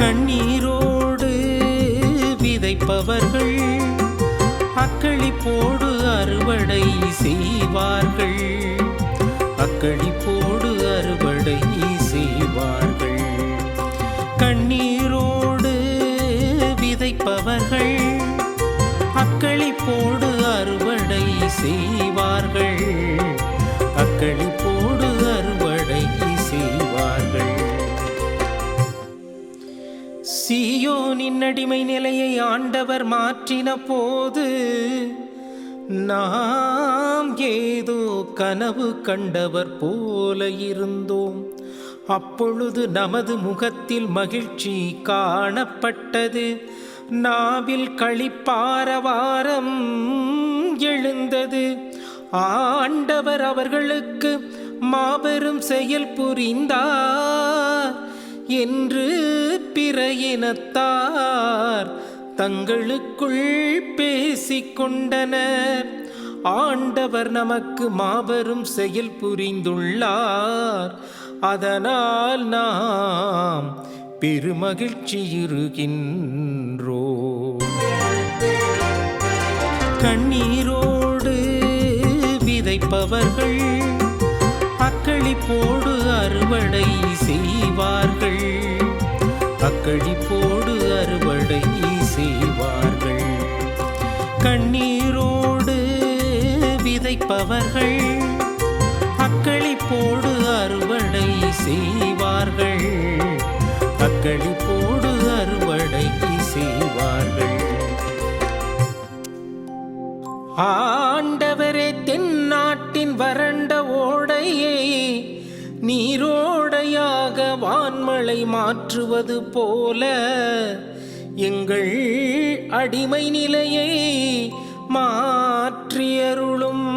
கண்ணீரோடு விதைப்பவர்கள் அக்களிப்போடு அறுவடை செய்வார்கள். அக்களிப்போடு அறுவடை செய்வார்கள். கண்ணீரோடு விதைப்பவர்கள் அக்களிப்போடு அறுவடை செய்வார்கள். அக்களிப்போடு சீயோனின் அடிமை நிலையை ஆண்டவர் மாற்றின போது நாம் ஏதோ கனவு கண்டவர் போல இருந்தோம். அப்பொழுது நமது முகத்தில் மகிழ்ச்சி காணப்பட்டது. நாவில் களிப்பாரவாரம் எழுந்தது. ஆண்டவர் அவர்களுக்கு மாபெரும் செயல் புரிந்தார். என்று பிற இனத்தார் தங்களுக்குள் பேசிக்கொண்டனர். ஆண்டவர் நமக்கு மாபெரும் செயல் புரிந்துள்ளார். அதனால் நாம் பெருமகிழ்ச்சியிருகின்றோ கண்ணீரோடு விதைப்பவர்கள் அக்களிப்போடு அறுவடை செய்வார்கள். அக்களிப்போடு அறுவடை செய்வார்கள். கண்ணீரோடு விதைப்பவர்கள் அக்களிப்போடு அறுவடை செய்வார்கள். அக்களிப்போடு அறுவடை செய்வார்கள். ஆண்டவரே தென்னாட்டின் வறண்ட ஓடையை நீரோடையாக வான்மழை மாற்றுவது போல எங்கள் அடிமை நிலையை மாற்றியருளும்.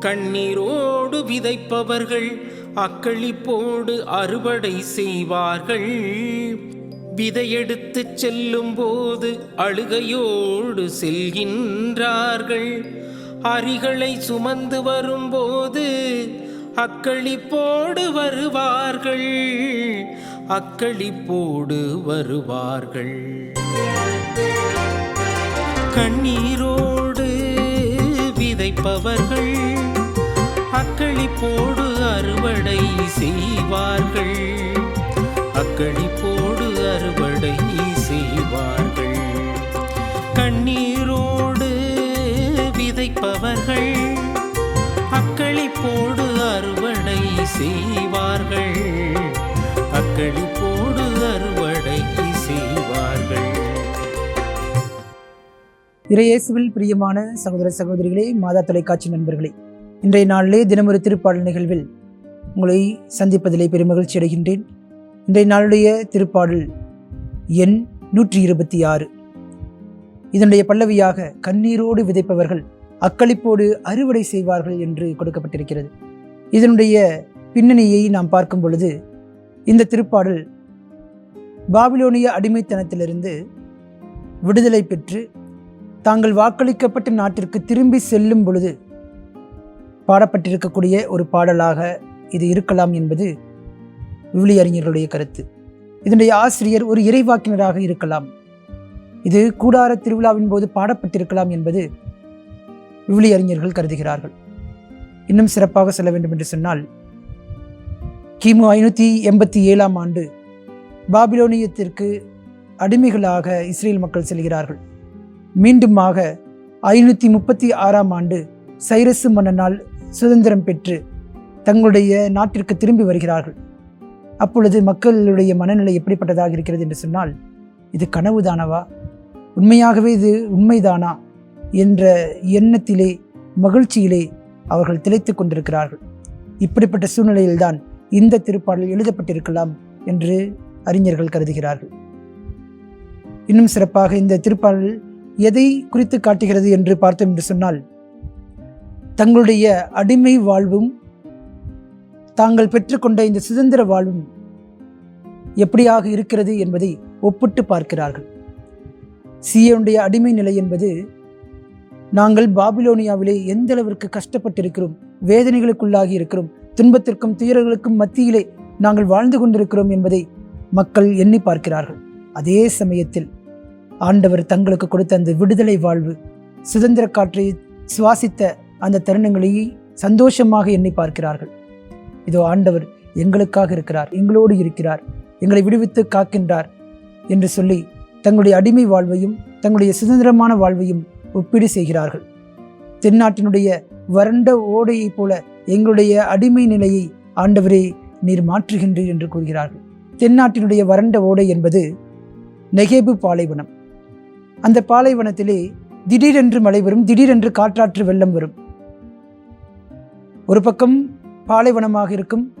கண்ணீரோடு விதைப்பவர்கள் அக்களிப்போடு அறுவடை செய்வார்கள். விதையெடுத்து செல்லும் போது அழுகையோடு செல்கின்றார்கள். அரிகளை சுமந்து வரும்போது அக்களிப்போடு வருவார்கள். அக்களிப்போடு வருவார்கள். கண்ணீரோடு விதைப்பவர்கள் அக்களிப்போடு அறுவடை செய்வார்கள். அக்களிப்போடு அறுவடை இறையேசுவில் பிரியமான சகோதர சகோதரிகளே மாதா தொலைக்காட்சி நண்பர்களே இன்றைய நாளிலே தினமொரு திருப்பாடல் நிகழ்வில் உங்களை சந்திப்பதிலே பெருமகிழ்ச்சி அடைகின்றேன். இன்றைய நாளுடைய திருப்பாடல் எண் நூற்றி இருபத்தி ஆறு. இதனுடைய பல்லவியாக கண்ணீரோடு விதைப்பவர்கள் அக்களிப்போடு அறுவடை செய்வார்கள் என்று கொடுக்கப்பட்டிருக்கிறது. இதனுடைய பின்னணியை நாம் பார்க்கும் பொழுது இந்த திருப்பாடல் பாபிலோனிய அடிமைத்தனத்திலிருந்து விடுதலை பெற்று தாங்கள் வாக்களிக்கப்பட்ட நாட்டிற்கு திரும்பி செல்லும் பொழுது பாடப்பட்டிருக்கக்கூடிய ஒரு பாடலாக இது இருக்கலாம் என்பது விவிலியறிஞர்களுடைய கருத்து. இதனுடைய ஆசிரியர் ஒரு இறைவாக்கினராக இருக்கலாம். இது கூடார திருவிழாவின் போது பாடப்பட்டிருக்கலாம் என்பது விவிலியறிஞர்கள் கருதுகிறார்கள். இன்னும் சிறப்பாக சொல்ல வேண்டும் என்று சொன்னால் கிமு ஐநூற்றி எண்பத்தி ஏழாம் ஆண்டு பாபிலோனியத்திற்கு அடிமைகளாக இஸ்ரேல் மக்கள் செல்கிறார்கள். மீண்டுமாக ஐநூற்றி முப்பத்தி ஆறாம் ஆண்டு சைரசு மன்னனால் சுதந்திரம் பெற்று தங்களுடைய நாட்டிற்கு திரும்பி வருகிறார்கள். அப்பொழுது மக்களுடைய மனநிலை எப்படிப்பட்டதாக இருக்கிறது என்று சொன்னால் இது கனவுதானவா? உண்மையாகவே இது உண்மைதானா? என்ற எண்ணத்திலே மகிழ்ச்சியிலே அவர்கள் திளைத்து கொண்டிருக்கிறார்கள். இப்படிப்பட்ட சூழ்நிலையில்தான் இந்த திருப்பாடல் எழுதப்பட்டிருக்கலாம் என்று அறிஞர்கள் கருதுகிறார்கள். இன்னும் சிறப்பாக இந்த திருப்பாடல் எதை குறித்து காட்டுகிறது என்று பார்த்தோம் என்று சொன்னால் தங்களுடைய அடிமை வாழ்வும் தாங்கள் பெற்றுக்கொண்ட இந்த சுதந்திர வாழ்வும் எப்படியாக இருக்கிறது என்பதை ஒப்பிட்டு பார்க்கிறார்கள். சியோனுடைய அடிமை நிலை என்பது நாங்கள் பாபிலோனியாவிலே எந்த அளவிற்கு கஷ்டப்பட்டிருக்கிறோம் வேதனைகளுக்குள்ளாகி இருக்கிறோம் துன்பத்திற்கும் துயர்களுக்கும் மத்தியிலே நாங்கள் வாழ்ந்து கொண்டிருக்கிறோம் என்பதை மக்கள் எண்ணி பார்க்கிறார்கள். அதே சமயத்தில் ஆண்டவர் தங்களுக்கு கொடுத்த அந்த விடுதலை வாழ்வு சுதந்திர காற்றை சுவாசித்த அந்த தருணங்களை சந்தோஷமாக எண்ணி பார்க்கிறார்கள். இதோ ஆண்டவர் எங்களுக்காக இருக்கிறார் எங்களோடு இருக்கிறார் எங்களை விடுவித்து காக்கின்றார் என்று சொல்லி தங்களுடைய அடிமை வாழ்வையும் தங்களுடைய சுதந்திரமான வாழ்வையும் ஒப்பீடு செய்கிறார்கள். தென்னாட்டினுடைய வறண்ட ஓடையைப் போல எங்களுடைய அடிமை நிலையை ஆண்டவரே நீர் மாற்றுகின்றீர் என்று கூறுகிறார்கள். தென்னாட்டினுடைய வறண்ட ஓடை என்பது நெகேபு பாலைவனம். அந்த பாலைவனத்திலே திடீரென்று மழை வரும் திடீரென்று காற்றாற்று வெள்ளம் வரும். ஒரு பக்கம் பாலைவனமாக இருக்கும்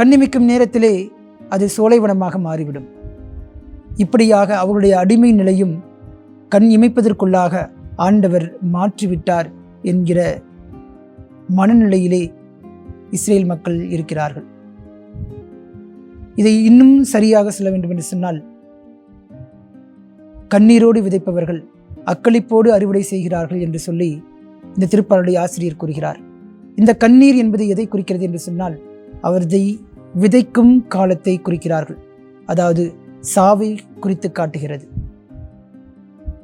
கண்ணிமிக்கும் நேரத்திலே அது சோலைவனமாக மாறிவிடும். இப்படியாக அவருடைய அடிமை நிலையும் கண் இமைப்பதற்குள்ளாக ஆண்டவர் மாற்றிவிட்டார் என்கிற மனநிலையிலே இஸ்ரேல் மக்கள் இருக்கிறார்கள். இதை இன்னும் சரியாக சொல்ல வேண்டும் என்று சொன்னால் கண்ணீரோடு விதைப்பவர்கள் அக்களிப்போடு அறுவடை செய்கிறார்கள் என்று சொல்லி இந்த திருப்பாளுடைய ஆசிரியர் கூறுகிறார். இந்த கண்ணீர் என்பது எதை குறிக்கிறது என்று சொன்னால் அவரதை விதைக்கும் காலத்தை குறிக்கிறார்கள். அதாவது சாவை குறித்து காட்டுகிறது.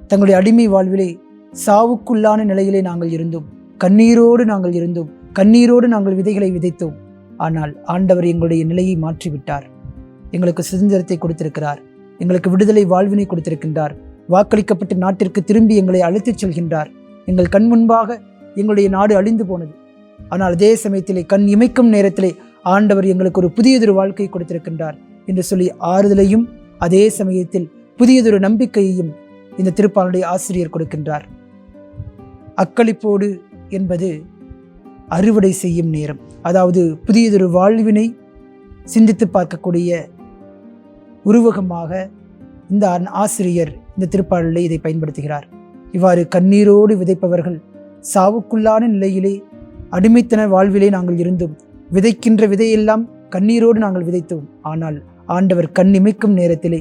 தங்களுடைய அடிமை வாழ்விலே சாவுக்குள்ளான நிலையிலே நாங்கள் இருந்தோம். கண்ணீரோடு நாங்கள் இருந்தோம். கண்ணீரோடு நாங்கள் விதைகளை விதைத்தோம். ஆனால் ஆண்டவர் எங்களுடைய நிலையை மாற்றிவிட்டார். எங்களுக்கு சுதந்திரத்தை கொடுத்திருக்கிறார். எங்களுக்கு விடுதலை வாழ்வினை கொடுத்திருக்கின்றார். வாக்களிக்கப்பட்ட நாட்டிற்கு திரும்பி எங்களை அழைத்துச் செல்கின்றார். எங்கள் கண் முன்பாக எங்களுடைய நாடு அழிந்து போனது. ஆனால் அதே சமயத்திலே கண் இமைக்கும் நேரத்திலே ஆண்டவர் எங்களுக்கு ஒரு புதியதொரு வாழ்க்கை கொடுத்திருக்கின்றார் என்று சொல்லி ஆறுதலையும் அதே சமயத்தில் புதியதொரு நம்பிக்கையையும் இந்த திருப்பாளுடைய ஆசிரியர் கொடுக்கின்றார். அக்களிப்போடு என்பது அறுவடை செய்யும் நேரம். அதாவது புதியதொரு வாழ்வினை சிந்தித்து பார்க்கக்கூடிய உருவகமாக இந்த ஆசிரியர் இந்த திருப்பாடலில் இதை பயன்படுத்துகிறார். இவ்வாறு கண்ணீரோடு விதைப்பவர்கள் சாவுக்குள்ளான நிலையிலே அடிமைத்தன வாழ்விலே நாங்கள் இருந்தோம் விதைக்கின்ற விதையெல்லாம் கண்ணீரோடு நாங்கள் விதைத்தோம். ஆனால் ஆண்டவர் கண் இமைக்கும் நேரத்திலே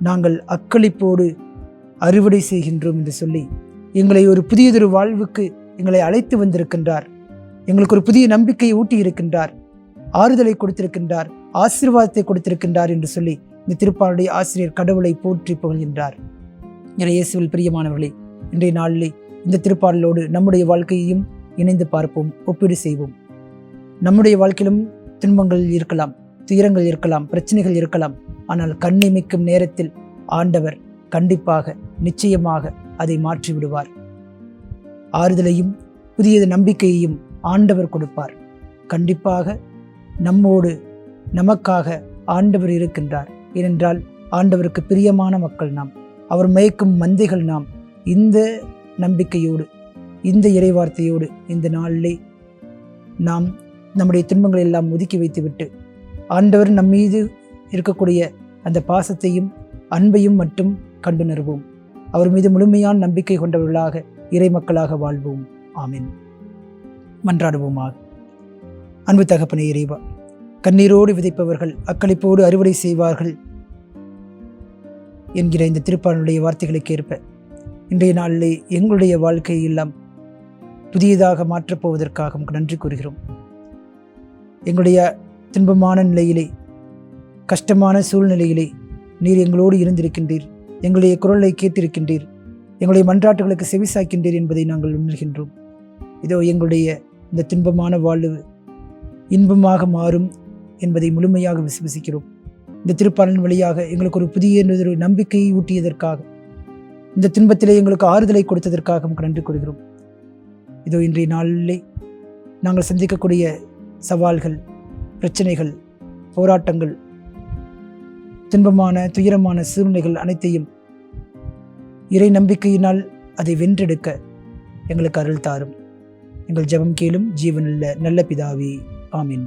நாங்கள் அக்களிப்போடு அறுவடை செய்கின்றோம் என்று சொல்லி எங்களை ஒரு புதியதொரு வாழ்வுக்கு எங்களை அழைத்து வந்திருக்கின்றார். எங்களுக்கு ஒரு புதிய நம்பிக்கையை ஊட்டி இருக்கின்றார் ஆறுதலை கொடுத்திருக்கின்றார். ஆசீர்வாதத்தை கொடுத்திருக்கின்றார் என்று சொல்லி இந்த திருப்பாளுடைய ஆசிரியர் கடவுளை போற்றி புகழ்கின்றார். இயேசுவில் பிரியமானவர்களே இன்றைய நாளிலே இந்த திருப்பாடலோடு நம்முடைய வாழ்க்கையையும் இணைந்து பார்ப்போம் ஒப்பீடு செய்வோம். நம்முடைய வாழ்க்கையிலும் துன்பங்கள் இருக்கலாம் துயரங்கள் இருக்கலாம் பிரச்சனைகள் இருக்கலாம். ஆனால் கண்ணிமைக்கும் நேரத்தில் ஆண்டவர் கண்டிப்பாக நிச்சயமாக அதை மாற்றி விடுவார். ஆறுதலையும் புதியது நம்பிக்கையையும் ஆண்டவர் கொடுப்பார். கண்டிப்பாக நம்மோடு நமக்காக ஆண்டவர் இருக்கின்றார். ஏனென்றால் ஆண்டவருக்கு பிரியமான மக்கள் நாம். அவர் மயக்கும் மந்தைகள் நாம். இந்த நம்பிக்கையோடு இந்த இறைவார்த்தையோடு இந்த நாளிலே நாம் நம்முடைய துன்பங்களை எல்லாம் ஒதுக்கி வைத்துவிட்டு ஆண்டவர் நம் மீது இருக்கக்கூடிய அந்த பாசத்தையும் அன்பையும் மட்டும் கண்டுணர்வோம். அவர் மீது முழுமையான நம்பிக்கை கொண்டவர்களாக இறை மக்களாக வாழ்வோம். ஆமீன். மன்றாடுவோமாக. அன்பு தகப்பனை இறைவா கண்ணீரோடு விதைப்பவர்கள் அக்களிப்போடு அறுவடை செய்வார்கள் என்கிற இந்த திருப்பாளனுடைய வார்த்தைகளுக்கு ஏற்ப இன்றைய நாளிலே எங்களுடைய வாழ்க்கையை எல்லாம் புதியதாக மாற்றப் நன்றி கூறுகிறோம். எங்களுடைய துன்பமான நிலையிலே கஷ்டமான சூழ்நிலையிலே நீர் எங்களோடு இருந்திருக்கின்றீர். எங்களுடைய குரலை கேட்டிருக்கின்றீர். எங்களுடைய மன்றாட்டுகளுக்கு செவிசாய்க்கின்றீர் என்பதை நாங்கள் உணர்கின்றோம். இதோ எங்களுடைய இந்த துன்பமான வாழ்வு இன்பமாக மாறும் என்பதை முழுமையாக விசுவசிக்கிறோம். இந்த திருப்பாளன் வழியாக எங்களுக்கு ஒரு புதிய ஒரு நம்பிக்கையை ஊட்டியதற்காக இந்த துன்பத்திலே எங்களுக்கு ஆறுதலை கொடுத்ததற்காக நமக்கு நன்றி கூறுகிறோம். இதோ இன்றைய நாளிலே நாங்கள் சந்திக்கக்கூடிய சவால்கள் பிரச்சனைகள் போராட்டங்கள் துன்பமான துயரமான சூழ்நிலைகள் அனைத்தையும் இறை நம்பிக்கையினால் அதை வென்றெடுக்க எங்களுக்கு அருள் தாரும். எங்கள் ஜெபம் கேளும் ஜீவனுள்ள நல்ல பிதாவி ஆமீன்.